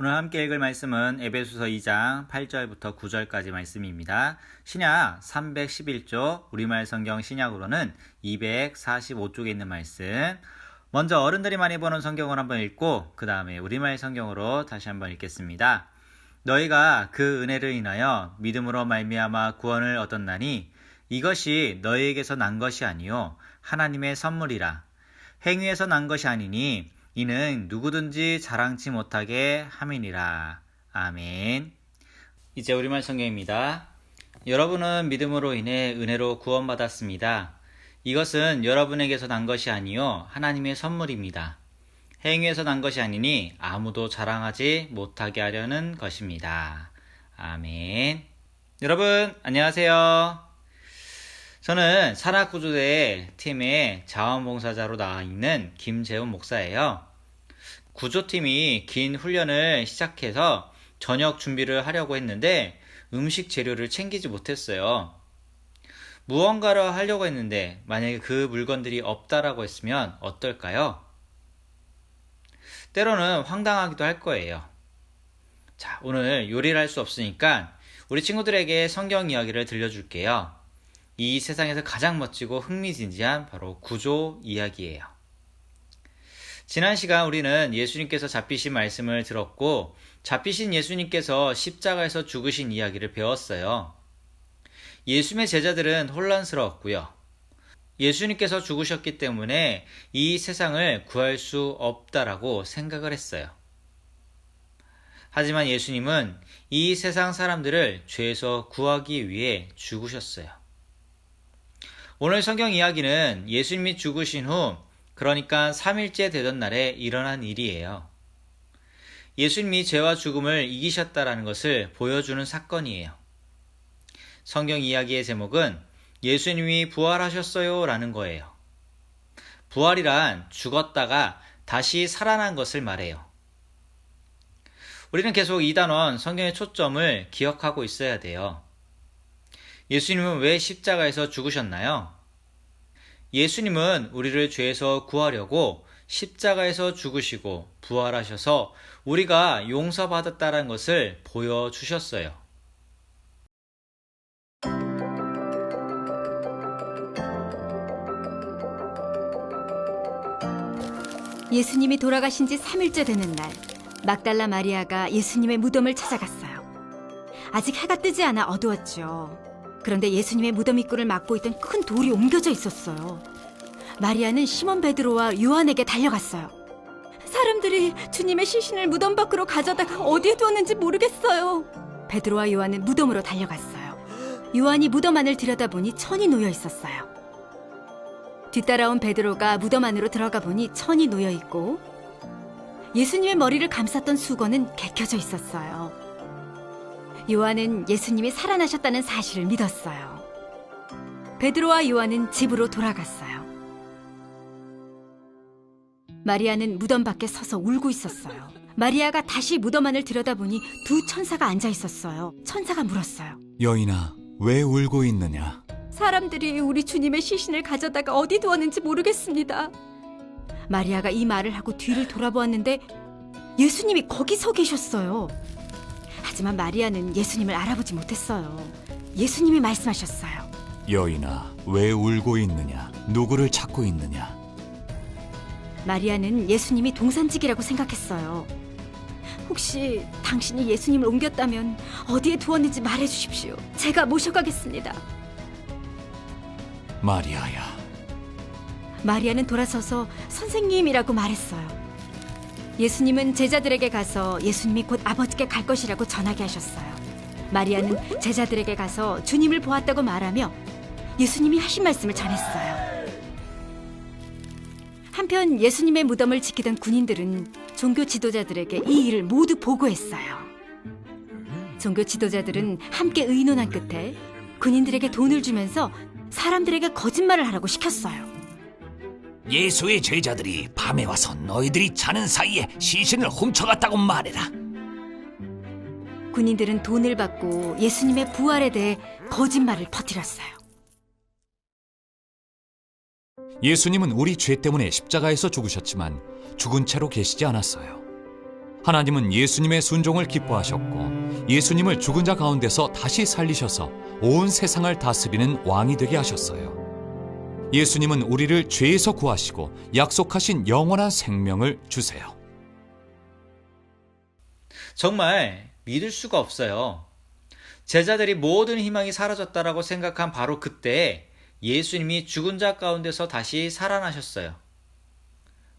오늘 함께 읽을 말씀은 에베소서 2장 8절부터 9절까지 말씀입니다. 신약 311조 우리말 성경 신약으로는 245쪽에 있는 말씀. 먼저 어른들이 많이 보는 성경을 한번 읽고 그 다음에 우리말 성경으로 다시 한번 읽겠습니다. 너희가 그 은혜를 인하여 믿음으로 말미암아 구원을 얻었나니 이것이 너희에게서 난 것이 아니요 하나님의 선물이라 행위에서 난 것이 아니니 이는 누구든지 자랑치 못하게 함이니라. 아멘. 이제 우리말 성경입니다. 여러분은 믿음으로 인해 은혜로 구원받았습니다. 이것은 여러분에게서 난 것이 아니요 하나님의 선물입니다. 행위에서 난 것이 아니니 아무도 자랑하지 못하게 하려는 것입니다. 아멘. 여러분 안녕하세요. 저는 산악구조대 팀의 자원봉사자로 나와 있는 김재훈 목사예요. 구조팀이 긴 훈련을 시작해서 저녁 준비를 하려고 했는데 음식 재료를 챙기지 못했어요. 무언가를 하려고 했는데 만약에 그 물건들이 없다라고 했으면 어떨까요? 때로는 황당하기도 할 거예요. 자, 오늘 요리를 할 수 없으니까 우리 친구들에게 성경 이야기를 들려줄게요. 이 세상에서 가장 멋지고 흥미진진한 바로 구조 이야기예요. 지난 시간 우리는 예수님께서 잡히신 말씀을 들었고 잡히신 예수님께서 십자가에서 죽으신 이야기를 배웠어요. 예수님의 제자들은 혼란스러웠고요. 예수님께서 죽으셨기 때문에 이 세상을 구할 수 없다라고 생각을 했어요. 하지만 예수님은 이 세상 사람들을 죄에서 구하기 위해 죽으셨어요. 오늘 성경 이야기는 예수님이 죽으신 후, 그러니까 3일째 되던 날에 일어난 일이에요. 예수님이 죄와 죽음을 이기셨다라는 것을 보여주는 사건이에요. 성경 이야기의 제목은 예수님이 부활하셨어요 라는 거예요. 부활이란 죽었다가 다시 살아난 것을 말해요. 우리는 계속 이 단원 성경의 초점을 기억하고 있어야 돼요. 예수님은 왜 십자가에서 죽으셨나요? 예수님은 우리를 죄에서 구하려고 십자가에서 죽으시고 부활하셔서 우리가 용서받았다는 것을 보여주셨어요. 예수님이 돌아가신 지 3일째 되는 날, 막달라 마리아가 예수님의 무덤을 찾아갔어요. 아직 해가 뜨지 않아 어두웠죠. 그런데 예수님의 무덤 입구를 막고 있던 큰 돌이 옮겨져 있었어요. 마리아는 시몬 베드로와 요한에게 달려갔어요. 사람들이 주님의 시신을 무덤 밖으로 가져다가 어디에 두었는지 모르겠어요. 베드로와 요한은 무덤으로 달려갔어요. 요한이 무덤 안을 들여다보니 천이 놓여 있었어요. 뒤따라온 베드로가 무덤 안으로 들어가 보니 천이 놓여 있고 예수님의 머리를 감쌌던 수건은 개켜져 있었어요. 요한은 예수님이 살아나셨다는 사실을 믿었어요. 베드로와 요한은 집으로 돌아갔어요. 마리아는 무덤 밖에 서서 울고 있었어요. 마리아가 다시 무덤 안을 들여다보니 두 천사가 앉아 있었어요. 천사가 물었어요. 여인아, 왜 울고 있느냐? 사람들이 우리 주님의 시신을 가져다가 어디 두었는지 모르겠습니다. 마리아가 이 말을 하고 뒤를 돌아보았는데 예수님이 거기 서 계셨어요. 하지만 마리아는 예수님을 알아보지 못했어요. 예수님이 말씀하셨어요. 여인아, 왜 울고 있느냐? 누구를 찾고 있느냐? 마리아는 예수님이 동산직이라고 생각했어요. 혹시 당신이 예수님을 옮겼다면 어디에 두었는지 말해 주십시오. 제가 모셔가겠습니다. 마리아야, 마리아는 돌아서서 선생님이라고 말했어요. 예수님은 제자들에게 가서 예수님이 곧 아버지께 갈 것이라고 전하게 하셨어요. 마리아는 제자들에게 가서 주님을 보았다고 말하며 예수님이 하신 말씀을 전했어요. 한편 예수님의 무덤을 지키던 군인들은 종교 지도자들에게 이 일을 모두 보고했어요. 종교 지도자들은 함께 의논한 끝에 군인들에게 돈을 주면서 사람들에게 거짓말을 하라고 시켰어요. 예수의 제자들이 밤에 와서 너희들이 자는 사이에 시신을 훔쳐갔다고 말해라. 군인들은 돈을 받고 예수님의 부활에 대해 거짓말을 퍼뜨렸어요. 예수님은 우리 죄 때문에 십자가에서 죽으셨지만 죽은 채로 계시지 않았어요. 하나님은 예수님의 순종을 기뻐하셨고 예수님을 죽은 자 가운데서 다시 살리셔서 온 세상을 다스리는 왕이 되게 하셨어요. 예수님은 우리를 죄에서 구하시고 약속하신 영원한 생명을 주세요. 정말 믿을 수가 없어요. 제자들이 모든 희망이 사라졌다라고 생각한 바로 그때 예수님이 죽은 자 가운데서 다시 살아나셨어요.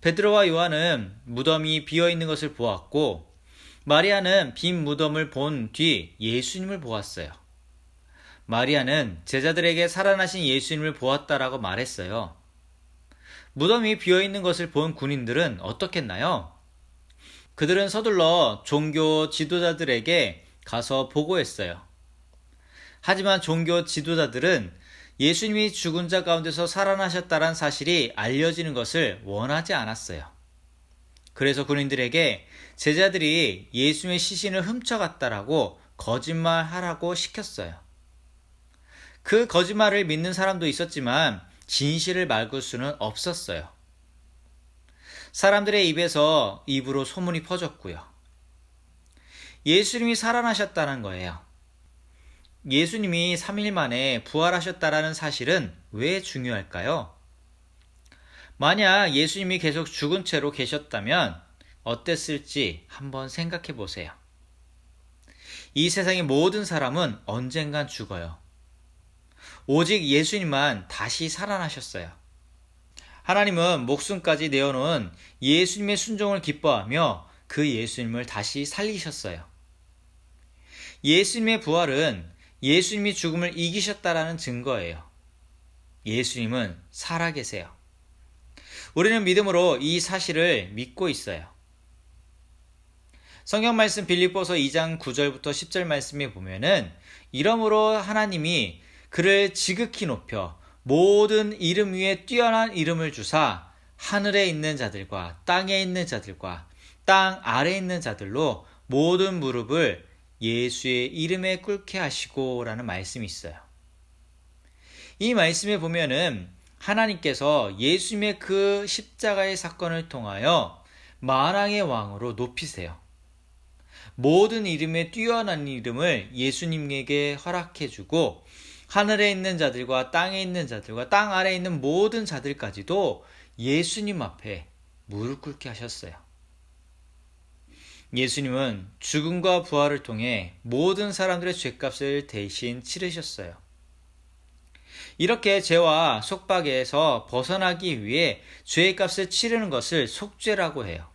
베드로와 요한은 무덤이 비어 있는 것을 보았고 마리아는 빈 무덤을 본 뒤 예수님을 보았어요. 마리아는 제자들에게 살아나신 예수님을 보았다라고 말했어요. 무덤이 비어 있는 것을 본 군인들은 어떻겠나요? 그들은 서둘러 종교 지도자들에게 가서 보고했어요. 하지만 종교 지도자들은 예수님이 죽은 자 가운데서 살아나셨다는 사실이 알려지는 것을 원하지 않았어요. 그래서 군인들에게 제자들이 예수님의 시신을 훔쳐갔다라고 거짓말하라고 시켰어요. 그 거짓말을 믿는 사람도 있었지만 진실을 막을 수는 없었어요. 사람들의 입에서 입으로 소문이 퍼졌고요. 예수님이 살아나셨다는 거예요. 예수님이 3일 만에 부활하셨다라는 사실은 왜 중요할까요? 만약 예수님이 계속 죽은 채로 계셨다면 어땠을지 한번 생각해 보세요. 이 세상의 모든 사람은 언젠간 죽어요. 오직 예수님만 다시 살아나셨어요. 하나님은 목숨까지 내어놓은 예수님의 순종을 기뻐하며 그 예수님을 다시 살리셨어요. 예수님의 부활은 예수님이 죽음을 이기셨다라는 증거예요. 예수님은 살아계세요. 우리는 믿음으로 이 사실을 믿고 있어요. 성경 말씀 빌립보서 2장 9절부터 10절 말씀에 보면은 이러므로 하나님이 그를 지극히 높여 모든 이름 위에 뛰어난 이름을 주사 하늘에 있는 자들과 땅에 있는 자들과 땅 아래에 있는 자들로 모든 무릎을 예수의 이름에 꿇게 하시고 라는 말씀이 있어요. 이 말씀에 보면은 하나님께서 예수님의 그 십자가의 사건을 통하여 만왕의 왕으로 높이세요. 모든 이름에 뛰어난 이름을 예수님에게 허락해 주고 하늘에 있는 자들과 땅에 있는 자들과 땅 아래에 있는 모든 자들까지도 예수님 앞에 무릎 꿇게 하셨어요. 예수님은 죽음과 부활을 통해 모든 사람들의 죄값을 대신 치르셨어요. 이렇게 죄와 속박에서 벗어나기 위해 죄의 값을 치르는 것을 속죄라고 해요.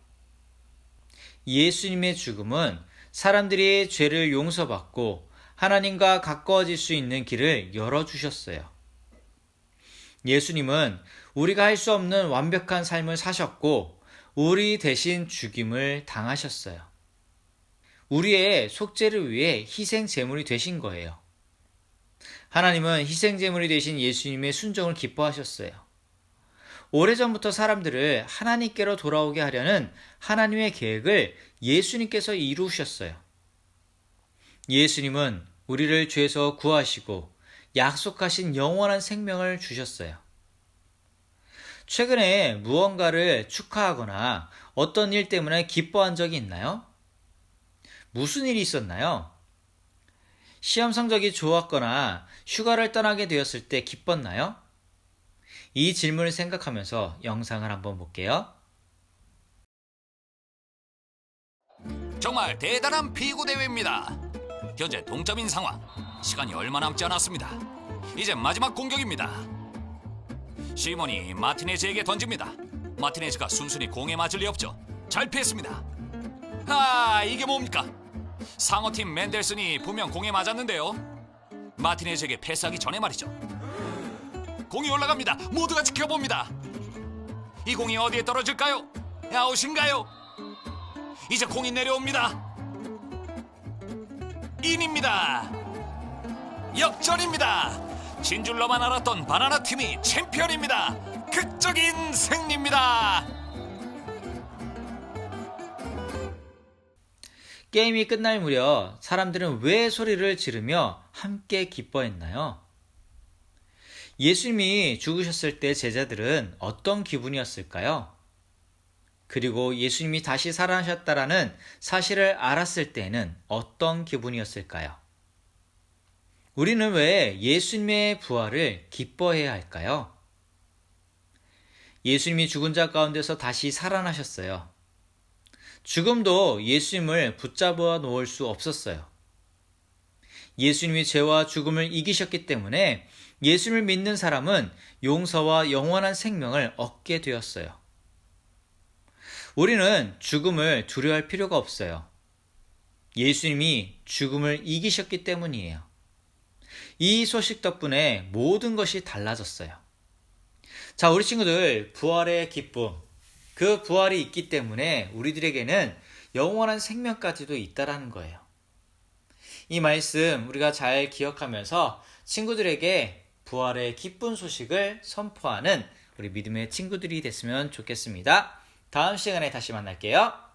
예수님의 죽음은 사람들이 죄를 용서받고 하나님과 가까워질 수 있는 길을 열어주셨어요. 예수님은 우리가 할 수 없는 완벽한 삶을 사셨고, 우리 대신 죽임을 당하셨어요. 우리의 속죄를 위해 희생 제물이 되신 거예요. 하나님은 희생 제물이 되신 예수님의 순종을 기뻐하셨어요. 오래전부터 사람들을 하나님께로 돌아오게 하려는 하나님의 계획을 예수님께서 이루셨어요. 예수님은 우리를 죄에서 구하시고 약속하신 영원한 생명을 주셨어요. 최근에 무언가를 축하하거나 어떤 일 때문에 기뻐한 적이 있나요? 무슨 일이 있었나요? 시험 성적이 좋았거나 휴가를 떠나게 되었을 때 기뻤나요? 이 질문을 생각하면서 영상을 한번 볼게요. 정말 대단한 피구 대회입니다. 현재 동점인 상황. 시간이 얼마 남지 않았습니다. 이제 마지막 공격입니다. 시몬이 마티네즈에게 던집니다. 마티네즈가 순순히 공에 맞을 리 없죠. 잘 피했습니다. 아, 이게 뭡니까? 상어팀 맨델슨이 분명 공에 맞았는데요. 마티네즈에게 패스하기 전에 말이죠. 공이 올라갑니다. 모두가 지켜봅니다. 이 공이 어디에 떨어질까요? 아웃인가요? 이제 공이 내려옵니다. 인입니다. 역전입니다. 진줄로만 알았던 바나나 팀이 챔피언입니다. 극적인 승리입니다. 게임이 끝날 무렵 사람들은 왜 소리를 지르며 함께 기뻐했나요? 예수님이 죽으셨을 때 제자들은 어떤 기분이었을까요? 그리고 예수님이 다시 살아나셨다라는 사실을 알았을 때는 어떤 기분이었을까요? 우리는 왜 예수님의 부활을 기뻐해야 할까요? 예수님이 죽은 자 가운데서 다시 살아나셨어요. 죽음도 예수님을 붙잡아 놓을 수 없었어요. 예수님이 죄와 죽음을 이기셨기 때문에 예수님을 믿는 사람은 용서와 영원한 생명을 얻게 되었어요. 우리는 죽음을 두려워할 필요가 없어요. 예수님이 죽음을 이기셨기 때문이에요. 이 소식 덕분에 모든 것이 달라졌어요. 자, 우리 친구들, 부활의 기쁨. 그 부활이 있기 때문에 우리들에게는 영원한 생명까지도 있다라는 거예요. 이 말씀 우리가 잘 기억하면서 친구들에게 부활의 기쁜 소식을 선포하는 우리 믿음의 친구들이 됐으면 좋겠습니다. 다음 시간에 다시 만날게요.